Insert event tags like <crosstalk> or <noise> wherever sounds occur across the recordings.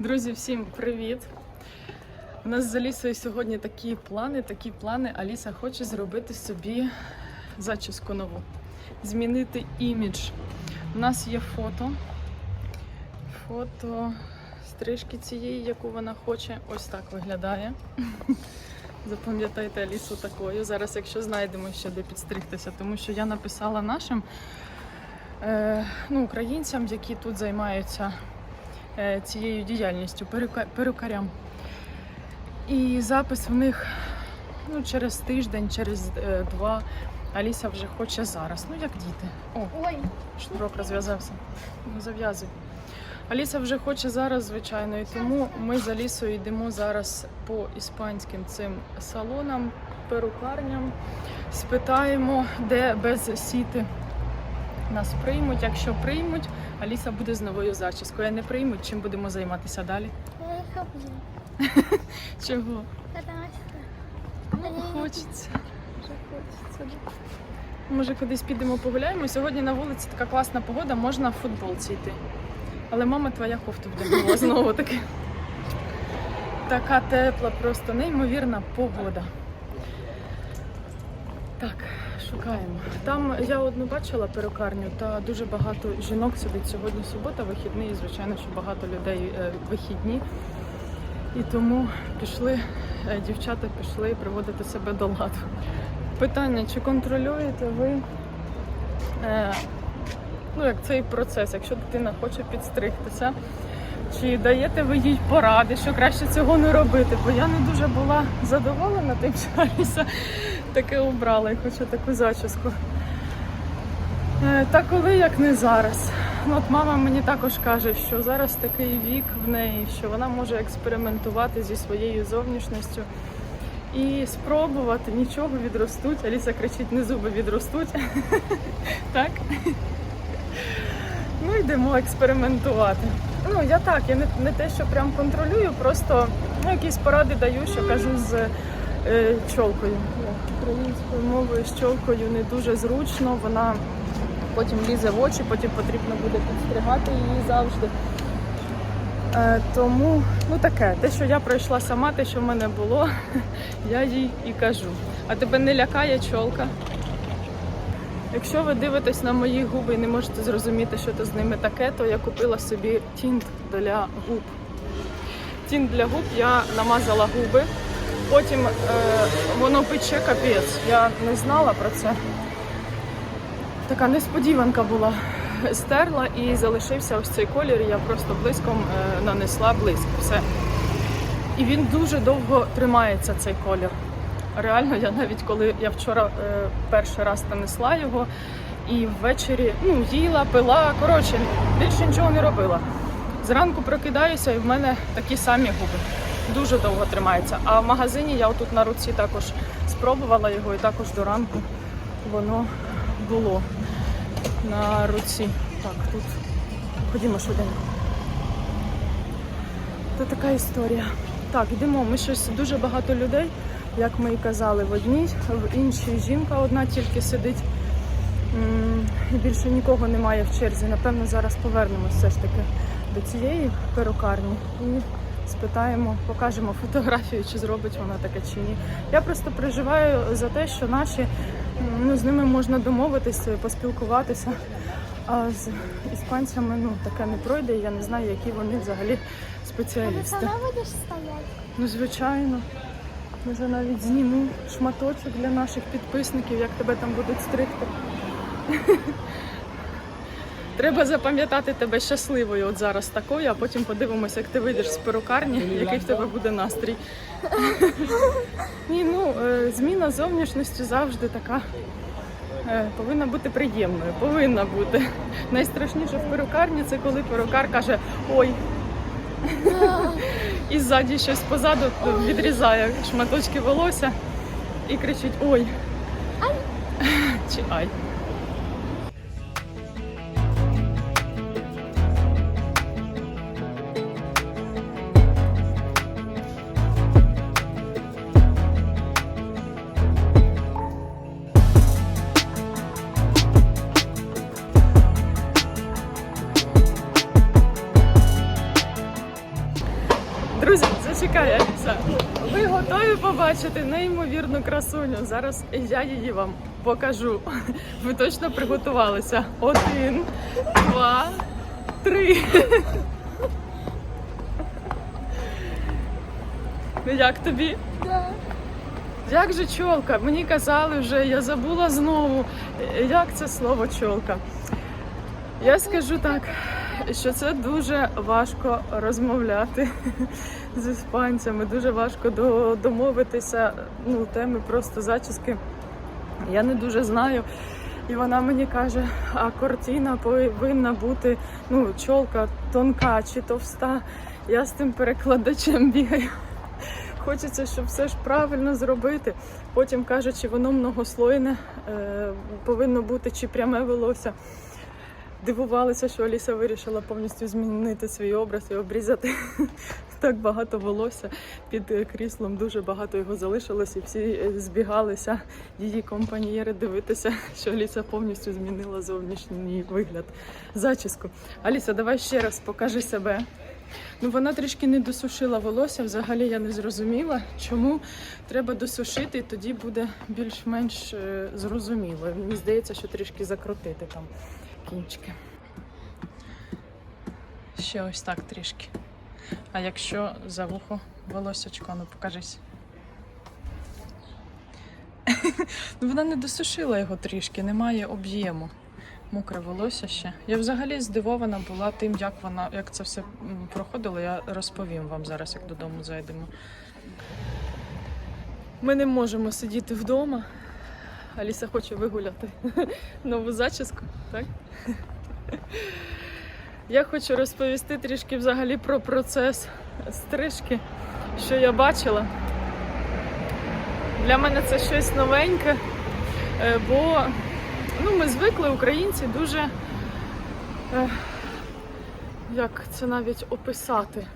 Друзі, всім привіт! У нас з Алісою сьогодні такі плани, такі плани. Аліса хоче зробити собі зачіску нову, змінити імідж. У нас є фото. Фото стрижки цієї, яку вона хоче. Ось так виглядає. <laughs> Запам'ятайте Алісу такою. Зараз, якщо знайдемо ще де підстригтися, тому що я написала нашим е, ну, українцям, які тут займаються цією діяльністю, перукарям. І запис в них ну, через тиждень, через е, два. Аліса вже хоче зараз. Ну, як діти. О, шнурок розв'язався. Ну, зав'язуй. Аліса вже хоче зараз, звичайно, і тому ми з Алісою йдемо зараз по іспанським цим салонам, перукарням, спитаємо, де без сіти нас приймуть. Якщо приймуть, Аліса буде з новою зачіскою. А не приймуть, чим будемо займатися далі? я. <laughs> Чого? Ну, хочеться. Хочеться. Може, кудись підемо погуляємо. Сьогодні на вулиці така класна погода, можна в футболці йти. Але мама твоя кофту вдягнула знову таки. Така тепла, просто неймовірна погода. Так, шукаємо. Там я одну бачила перукарню, та дуже багато жінок сидить сьогодні субота, вихідний, і звичайно, що багато людей е, вихідні. І тому пішли, е, дівчата пішли приводити себе до ладу. Питання, чи контролюєте ви е, ну, як цей процес, якщо дитина хоче підстригтися, чи даєте ви їй поради, що краще цього не робити? Бо я не дуже була задоволена тим, що таке обрала і хоче таку зачіску. Е, Та коли як не зараз. Ну, от мама мені також каже, що зараз такий вік в неї, що вона може експериментувати зі своєю зовнішністю і спробувати нічого відростуть. Аліса кричить, не зуби відростуть. <laughs> Так? Ну, йдемо експериментувати. Ну, я так, я не, не те, що прям контролюю, просто ну, якісь поради даю, що кажу з е, чолкою. Українською мовою з чолкою не дуже зручно, вона потім лізе в очі, потім потрібно буде підстригати її завжди. Е, тому, ну таке, те, що я пройшла сама, те, що в мене було, <laughs> я їй і кажу. А тебе не лякає чолка? Якщо ви дивитесь на мої губи і не можете зрозуміти, що то з ними таке, то я купила собі тінт для губ. Тінт для губ я намазала губи, потім е, воно пече капець. Я не знала про це. Така несподіванка була. Стерла і залишився ось цей колір. Я просто блиском е, нанесла блиск. Все. І він дуже довго тримається, цей колір. Реально, я навіть коли я вчора е, перший раз нанесла його і ввечері ну, їла, пила. Коротше, більше нічого не робила. Зранку прокидаюся і в мене такі самі губи. Дуже довго тримається. А в магазині я отут на руці також спробувала його і також до ранку воно було на руці. Так, тут ходімо швиденько. То така історія. Так, йдемо. Ми щось дуже багато людей, як ми і казали, в одній, в іншій жінка одна тільки сидить. І більше нікого немає в черзі. Напевно, зараз повернемось все ж таки до цієї перукарні і спитаємо, покажемо фотографію, чи зробить вона таке чи ні. Я просто переживаю за те, що наші ну, з ними можна домовитися, поспілкуватися. А з іспанцями ну таке не пройде. Я не знаю, які вони взагалі спеціалісти. сама будешь стоять? Ну, звичайно. Може навіть зніму шматочок для наших підписників, як тебе там будуть стригти. Треба запам'ятати тебе щасливою от зараз такою, а потім подивимося, як ти вийдеш з перукарні, який в тебе буде настрій. Ні, ну е, зміна зовнішності завжди така е, повинна бути приємною. Повинна бути. Найстрашніше в перукарні це коли перукар каже ой. І ззаді щось позаду відрізає шматочки волосся і кричить ой. Чи ай. Красуню? Зараз я її вам покажу. <laughs> Ви точно приготувалися. Один, два, три. <laughs> Ну як тобі? Да. Як же чолка? Мені казали вже, я забула знову. Як це слово чолка? Я скажу так, що це дуже важко розмовляти <laughs> з іспанцями, дуже важко до- домовитися. Ну, теми просто зачіски. Я не дуже знаю. І вона мені каже, а картина повинна бути ну, чолка тонка чи товста. Я з тим перекладачем бігаю. Хочеться, щоб все ж правильно зробити. Потім каже, чи воно многослойне е, повинно бути, чи пряме волосся. Дивувалися, що Аліса вирішила повністю змінити свій образ і обрізати <laughs> так багато волосся під кріслом. Дуже багато його залишилось, і всі е, збігалися її компаньєри дивитися, <laughs> що Аліса повністю змінила зовнішній вигляд, зачіску. Аліса, давай ще раз покажи себе. Ну, вона трішки не досушила волосся. Взагалі я не зрозуміла, чому треба досушити, і тоді буде більш-менш е, зрозуміло. Мені здається, що трішки закрутити там кінчики. Ще ось так трішки. А якщо за вухо волосячко, ну покажись. <laughs> Ну, Вона не досушила його трішки, немає об'єму. Мокре волосся ще. Я взагалі здивована була тим, як вона, як це все проходило. Я розповім вам зараз, як додому зайдемо. Ми не можемо сидіти вдома. Аліса хоче вигуляти <laughs> нову зачіску, так? Я хочу розповісти трішки взагалі про процес стрижки, що я бачила. Для мене це щось новеньке, е, бо ну, ми звикли, українці, дуже, е, як це навіть описати,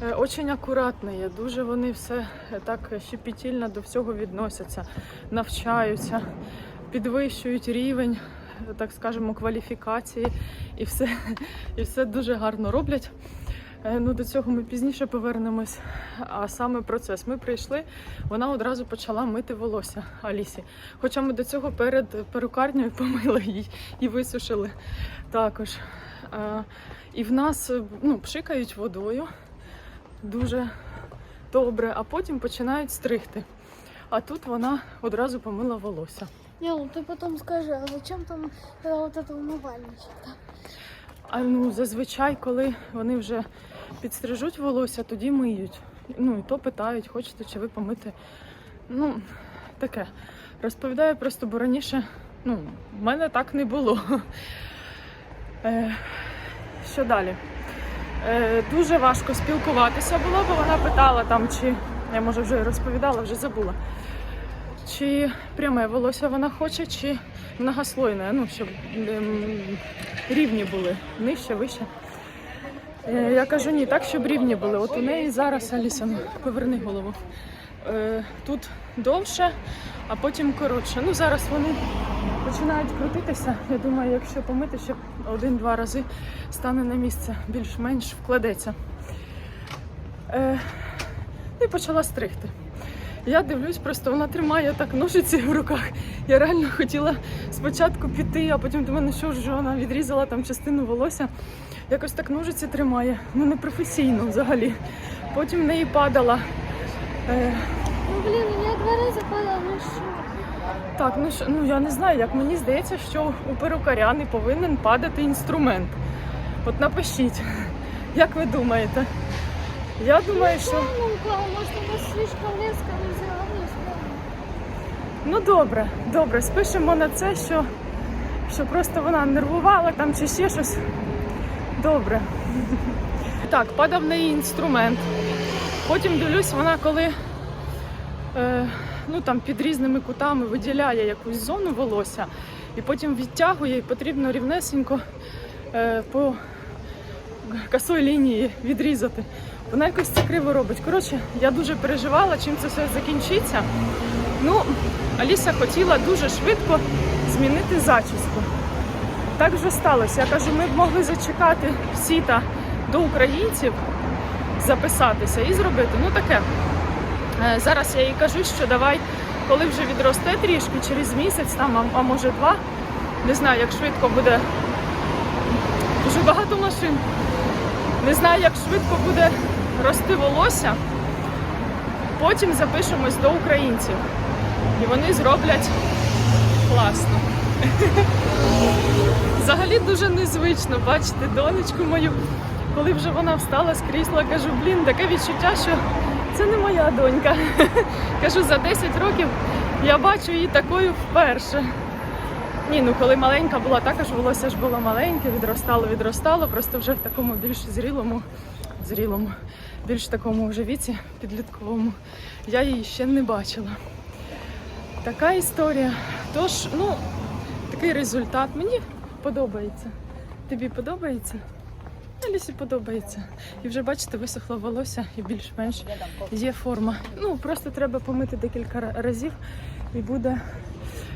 очень акуратні є, дуже вони все е, так щепетільно до всього відносяться, навчаються, підвищують рівень, е, так скажемо, кваліфікації і все, <laughs> і все дуже гарно роблять. Е, Ну, до цього ми пізніше повернемось. А саме процес. Ми прийшли, вона одразу почала мити волосся Алісі. Хоча ми до цього перед перукарнею <laughs> помили її і висушили також. Е, І в нас е, ну, пшикають водою дуже добре, а потім починають стригти. А тут вона одразу помила волосся. Ял, ты потом скажи, а зачем там э, вот это умывальничек? А ну зазвичай, коли вони вже підстрижуть волосся, тоді миють. Ну і то питають, хочете чи ви помити. Ну, таке. Розповідаю просто, бо раніше ну, в мене так не було. <laughs> Е, що далі? Е, дуже важко спілкуватися було, бо вона питала там, чи я може вже розповідала, вже забула. Чи пряме волосся вона хоче, чи многослойне, ну, щоб ем, рівні були, нижче, вище. Е, Я кажу ні, так, щоб рівні були. От у неї зараз Аліса, поверни голову. Е, Тут довше, а потім коротше. Ну зараз вони починають крутитися. Я думаю, якщо помити ще один-два рази стане на місце, більш-менш вкладеться. Е, І почала стригти. Я дивлюсь, просто вона тримає так ножиці в руках. Я реально хотіла спочатку піти, а потім до мене що ж вона відрізала там частину волосся. Якось так ножиці тримає. Ну не професійно взагалі. Потім в неї падала. Ну у меня два раза падал, ну что? так, ну що, ну я не знаю, як мені здається, що у перукаря не повинен падати інструмент. От напишіть, <laughs> як ви думаєте? Я думаю, що. Ну. Ну добре, добре, спишемо на це, що, що просто вона нервувала там чи ще щось. Добре. <laughs> Так, падав неї інструмент. Потім дивлюсь, вона коли е, ну, там, під різними кутами виділяє якусь зону волосся і потім відтягує, і потрібно рівнесенько е, по косої лінії відрізати. Вона якось це криво робить. Коротше, я дуже переживала, чим це все закінчиться. Ну, Аліса хотіла дуже швидко змінити зачіску. Так вже сталося. Я кажу, ми б могли зачекати всі та до українців, записатися і зробити. Ну таке. Е, Зараз я їй кажу, що давай, коли вже відросте трішки, через місяць, там, а, а може два, не знаю, як швидко буде. Дуже багато машин. Не знаю, як швидко буде рости волосся. Потім запишемось до українців. І вони зроблять класно. <laughs> Взагалі дуже незвично бачити донечку мою. Коли вже вона встала з крісла, кажу, блін, таке відчуття, що це не моя донька. <laughs> Кажу, за 10 років я бачу її такою вперше. Ні, ну коли маленька була, також волосся ж було маленьке, відростало, відростало, просто вже в такому більш зрілому, зрілому, більш такому вже віці підлітковому. Я її ще не бачила. Така історія. Тож, ну, такий результат. Мені подобається. Тобі подобається? Алісі подобається. І вже бачите, висохло волосся і більш-менш є форма. Ну, просто треба помити декілька разів і буде,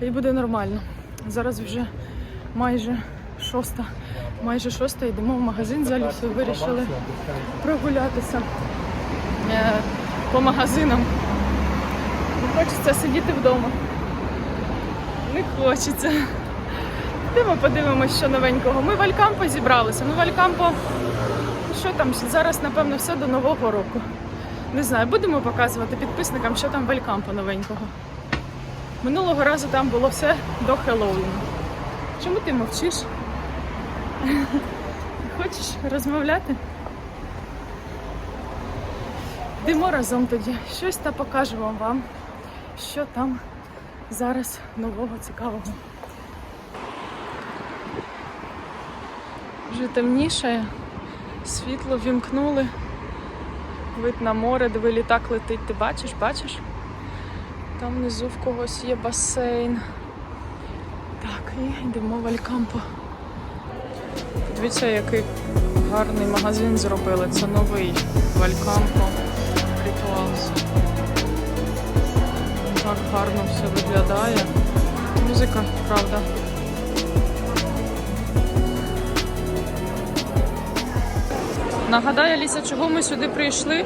і буде нормально. Зараз вже майже шоста. Майже шоста йдемо в магазин з Алісою. Вирішили прогулятися е, по магазинам. Не хочеться сидіти вдома. Не хочеться. Йдемо подивимось, що новенького. Ми в Алькампо зібралися. Ну, в Алькампо, що там зараз, напевно, все до Нового року. Не знаю, будемо показувати підписникам, що там в Алькампо новенького. Минулого разу там було все до Хеллоуіну. Чому ти мовчиш? Хочеш розмовляти? Йдемо разом тоді. Щось та покажемо вам, що там зараз нового цікавого. Вже темніше, світло вімкнули. Вид на море, диви літак летить. Ти бачиш, бачиш? Там внизу в когось є басейн. Так, і йдемо в Алькампо. Подивіться, який гарний магазин зробили. Це новий в Алькампо Rituals. Так гарно все виглядає. Музика, правда. Нагадай, Аліса, чого ми сюди прийшли?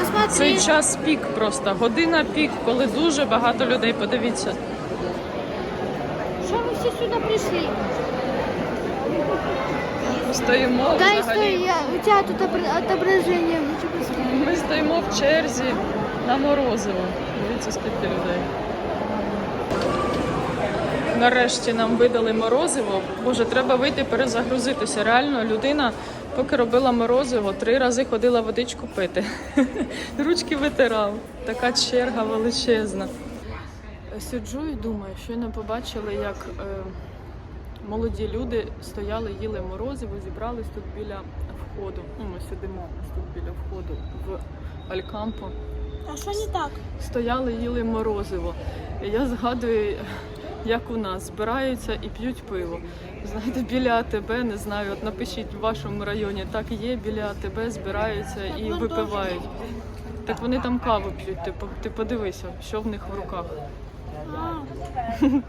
Посмотри. Цей час пік просто. Година пік, коли дуже багато людей. Подивіться. Что мы все сюда пришли? Ми стоїмо Дай, взагалі. стой, я, у тебя тут посмотреть. Ми стоїмо в черзі на морозиво. Дивіться, скільки людей. Нарешті нам видали морозиво. Боже, треба вийти перезагрузитися. Реально, людина, поки робила морозиво, три рази ходила водичку пити. <laughs> Ручки витирав. Така черга величезна. Сиджу і думаю, щойно побачили, як е, молоді люди стояли, їли морозиво, зібрались тут біля входу. Ну, ми сидимо ось тут біля входу в Алькампо. А что не так? Стояли, їли морозиво. І я згадую, як у нас збираються і п'ють пиво. Знаєте, біля АТБ, не знаю, от напишіть в вашому районі, так є, біля АТБ збираються і випивають. Так вони там каву п'ють, ти, по- ти подивися, що в них в руках. <laughs>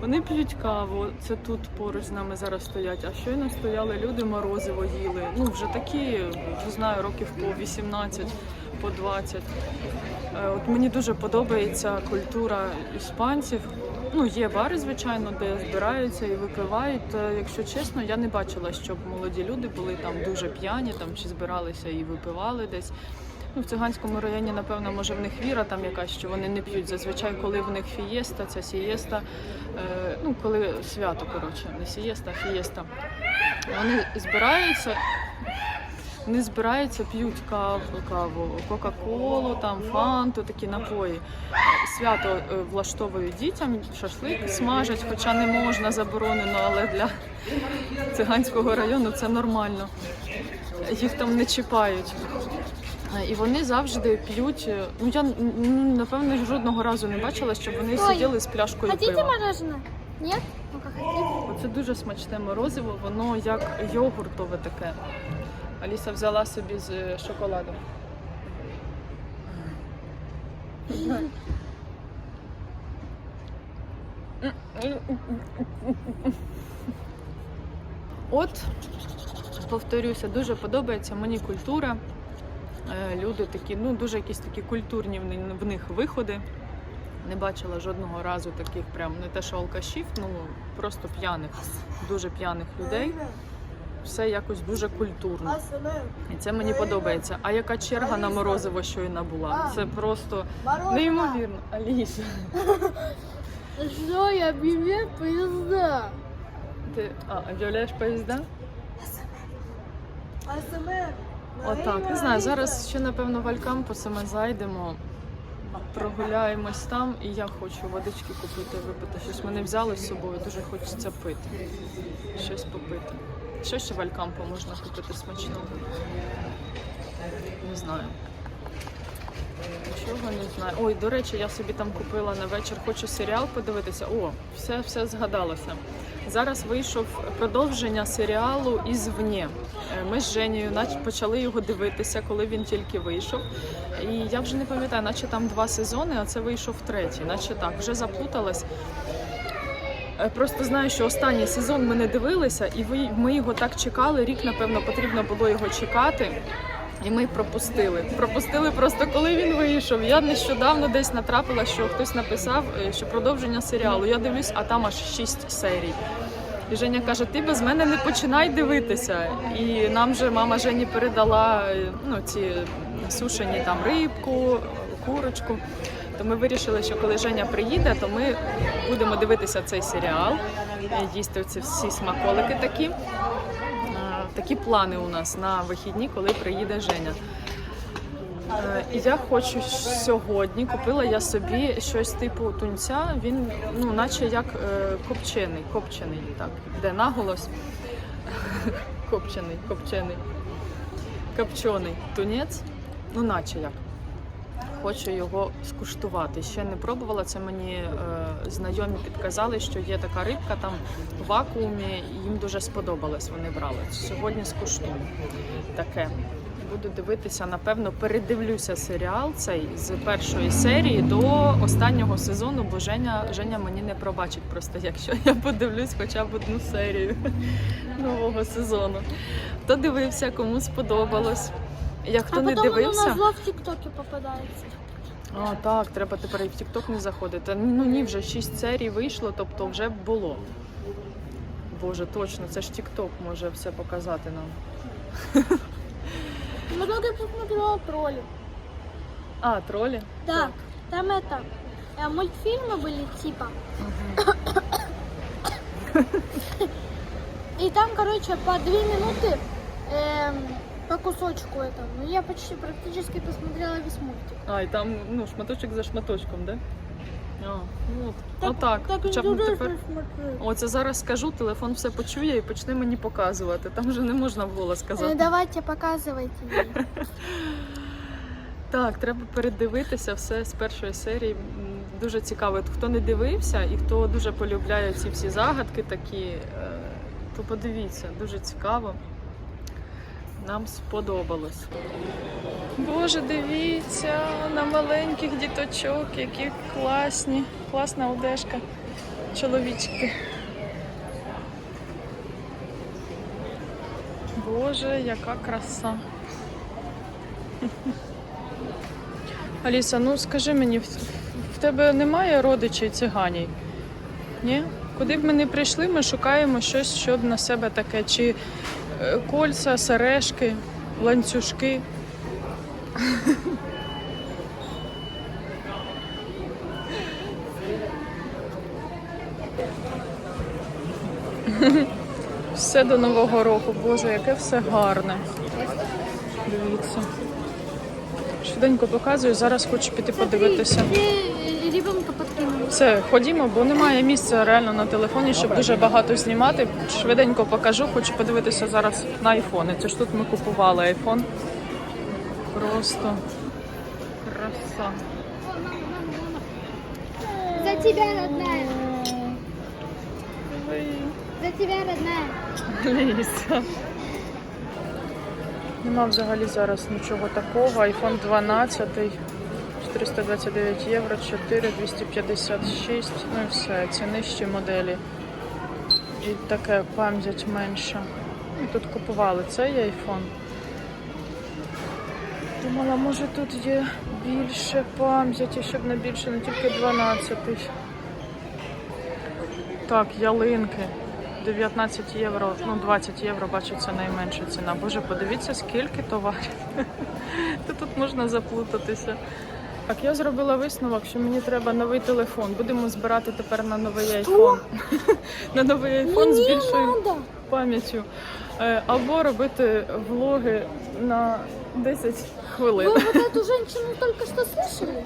Вони п'ють каву, це тут поруч з нами зараз стоять. А щойно стояли люди, морозиво їли. Ну вже такі, не знаю, років по 18, по 20. Е, От мені дуже подобається культура іспанців. Ну, є бари, звичайно, де збираються і випивають. Е, Якщо чесно, я не бачила, щоб молоді люди були там дуже п'яні, там чи збиралися і випивали десь. Ну, в циганському районі, напевно, може в них віра там якась, що вони не п'ють. Зазвичай, коли в них фієста, ця сієста, е, ну коли свято, коротше, не сієста, а фієста. Вони збираються, вони збираються, п'ють каву, каву, Кока-Колу, там, фанту, такі напої. Свято е, влаштовують дітям, шашлик смажать, хоча не можна, заборонено, але для циганського району це нормально. Їх там не чіпають. Е, І вони завжди п'ють. е, Ну я напевно жодного разу не бачила, щоб вони сиділи з пляшкою пива. мороженое? Нет? Ну-ка. Оце дуже смачне морозиво, воно як йогуртове таке. Аліса взяла собі з е, шоколадом. От повторюся, дуже подобається мені культура. Е, Люди такі, ну дуже якісь такі культурні в них виходи. Не бачила жодного разу таких, прям не те, що алкашів, ну просто п'яних, дуже п'яних людей. Все якось дуже культурно. І це мені подобається. А яка черга на морозиво щойно була? Це просто неймовірно. Аліса, Что я объявляю поезда? ти а, об'являєш поїзда? Отак, не знаю. Зараз ще напевно в Алькампуси ми зайдемо, прогуляємось там, і я хочу водички купити, випити. Щось ми не взяли з собою, дуже хочеться пити. Щось попити. Що ще в Алькампо можна купити смачного? Не знаю. Нічого не знаю. Ой, до речі, я собі там купила на вечір. Хочу серіал подивитися. О, все, все згадалося. Зараз вийшов продовження серіалу «Ізвні». Е, Ми з Женєю почали його дивитися, коли він тільки вийшов. І я вже не пам'ятаю, наче там два сезони, а це вийшов третій, наче так, вже заплуталась. Е, Просто знаю, що останній сезон ми не дивилися, і ви- ми його так чекали. Рік, напевно, потрібно було його чекати. І ми пропустили. Пропустили просто коли він вийшов. Я нещодавно десь натрапила, що хтось написав, е, що продовження серіалу. Я дивлюсь, а там аж шість серій. І Женя каже: ти без мене не починай дивитися. І нам же мама Жені передала е, ну, ці сушені там рибку, курочку. То ми вирішили, що коли Женя приїде, то ми будемо дивитися цей серіал, е, їсти ці всі смаколики такі. Е, Такі плани у нас на вихідні, коли приїде Женя. Е, І я хочу сьогодні. Купила я собі щось типу тунця. Він ну, наче як копчений, копчений, так, де наголос. <laughs> Копчений, копчений. Копчений тунець. Ну, наче як. Хочу його скуштувати. Ще не пробувала. Це мені е, знайомі підказали, що є така рибка там в вакуумі, їм дуже сподобалось. Вони брали. Сьогодні скуштую таке. Буду дивитися, напевно, передивлюся серіал цей з першої серії до останнього сезону, бо Женя, Женя мені не пробачить просто, якщо я подивлюсь хоча б одну серію <laughs> нового сезону. Хто дивився, кому сподобалось. Як хто а не потом оно дивився. на зло в ТикТоке попадается. А, так, треба тепер і в TikTok не заходити. Ну ні, вже 6 серій вийшло, тобто вже було. Боже, точно, це ж TikTok може все показати нам. Много я посмотрела тролли. А, тролі? Так, там это, э, мультфильмы были типа. И там, короче, по две минуты эм, по кусочку этого. Ну, я почти практически посмотрела весь мультик. А, і там ну, шматочок за шматочком, да? А, ну, от. ну так, так хоча б интересно тепер. смотреть. Оце зараз скажу, телефон все почує і почне мені показувати. Там вже не можна вголос Э, сказати. давайте, показывайте ей. <laughs> Так, треба передивитися все з першої серії. М, Дуже цікаво. От Хто не дивився і хто дуже полюбляє ці всі загадки такі, е, то подивіться, дуже цікаво. Нам сподобалось. Боже, дивіться на маленьких діточок, які класні, класна одежка. Чоловічки. Боже, яка краса. Аліса, ну скажи мені, в, тебе немає родичів циганів? Ні? Куди б ми не прийшли, ми шукаємо щось, щоб на себе таке, чи кольця, сережки, ланцюжки. Все до Нового року, Боже, яке все гарне. Дивіться. Швиденько показую, зараз хочу піти подивитися. Смотри, ребенка подкинули. Все, ходімо, бо немає місця реально на телефоні, щоб дуже багато знімати. Швиденько покажу, хочу подивитися зараз на айфони. Це ж тут ми купували айфон. Просто краса. За тебя, родная. За тебя, родная. Ліса. Нема взагалі зараз нічого такого. iPhone 12, 429 євро, 4, 256, ну і все, це нижчі моделі. І таке пам'ять менша. Ми тут купували цей айфон. Думала, може тут є більше пам'яті, щоб не більше, не тільки 12. Так, ялинки. 19 євро, ну 20 євро, бачу, це найменша ціна. Боже, подивіться, скільки товарів. <laughs> Тут можна заплутатися. Так, я зробила висновок, що мені треба новий телефон. Будемо збирати тепер на новий айфон. <laughs> На новий айфон з Мне більшою надо. пам'яттю. Е, Або робити влоги на 10 хвилин. Вы вот эту <laughs> женщину только что слышали?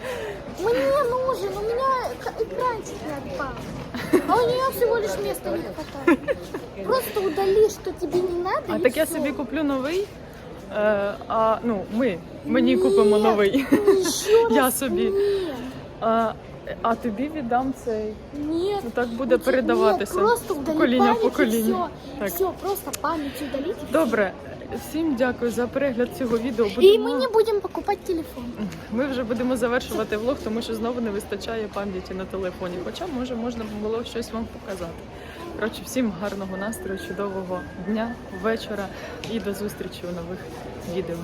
Мне нужен, у меня к- экранчик не отпал. А у нее всего лишь места не хватает. Просто удали, что тебе не надо. А и так я всё. собі куплю новий. Е, а ну, ми, мені Ні. купимо новий. Я <laughs> собі. А, а тобі віддам цей. нет. Ну так буде У передаватися Нет, просто з покоління в память покоління. Все, Так. все, просто память удалите. Добре, всім дякую за перегляд цього відео. И Будемо... мы не будем покупать телефон. Ми вже будемо завершувати влог, тому що знову не вистачає пам'яті на телефоні. Хоча може можна було щось вам показати. Коротше, всім гарного настрою, чудового дня, вечора і до зустрічі у нових відео.